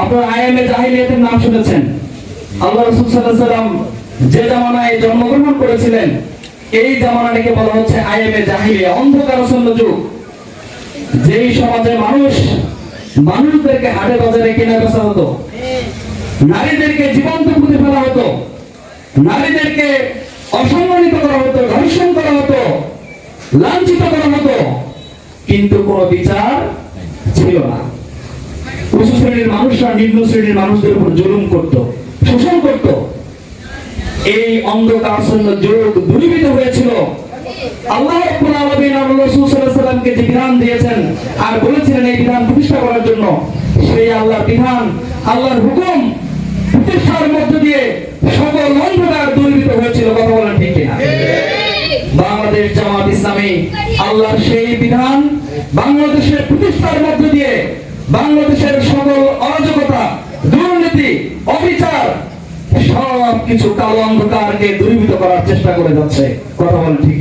আপনারা আইএমএ জাহিলিয়াতের নাম শুনেছেন। আল্লাহ রসুল সাল্লাম যে জামানায় জন্মগ্রহণ করেছিলেন, এই জামানাটাকে বলা হচ্ছে আইএমএ জাহিলিয়া অন্ধকারাচ্ছন্ন যুগ। যেই সমাজে মানুষ মানুষদেরকে হাটে বাজারে কেনা বেচা হতো, নারীদেরকে জীবন্ত পুঁতে ফেলা হতো, নারীদেরকে অসম্মানিত করা হতো, ধর্ষণ করা হতো, লাঞ্ছিত করা হতো, কিন্তু কোনো বিচার ছিল না। উঁচু শ্রেণির মানুষরা নিম্ন শ্রেণির মানুষদের উপর জুলুম করত, শোষণ করত। এই অন্ধকারাচ্ছন্ন যুগ দূরীভূত হয়েছিল। আল্লাহ রাব্বুল আলামিন আর রাসূল সাল্লাল্লাহু আলাইহি বিধান দিয়েছেন আর বলেছিলেন এই বিধান প্রতিষ্ঠা করার জন্য, সেই আল্লাহর বিধান, আল্লাহর হুকুম প্রতিষ্ঠার মধ্য দিয়ে সকল অন্ধকার দূরীভূত হয়েছিল। কথা বলেন ঠিক কিনা? বাংলাদেশ জামাত ইসলামী আল্লাহর সেই বিধান বাংলাদেশের প্রতিষ্ঠার মধ্য দিয়ে বাংলাদেশের সকল অরাজকতা, দুর্নীতি, অবিচার সব কিছু কালো অন্ধকারকে দূরীভূত করার চেষ্টা করে যাচ্ছে। কথা বল ঠিক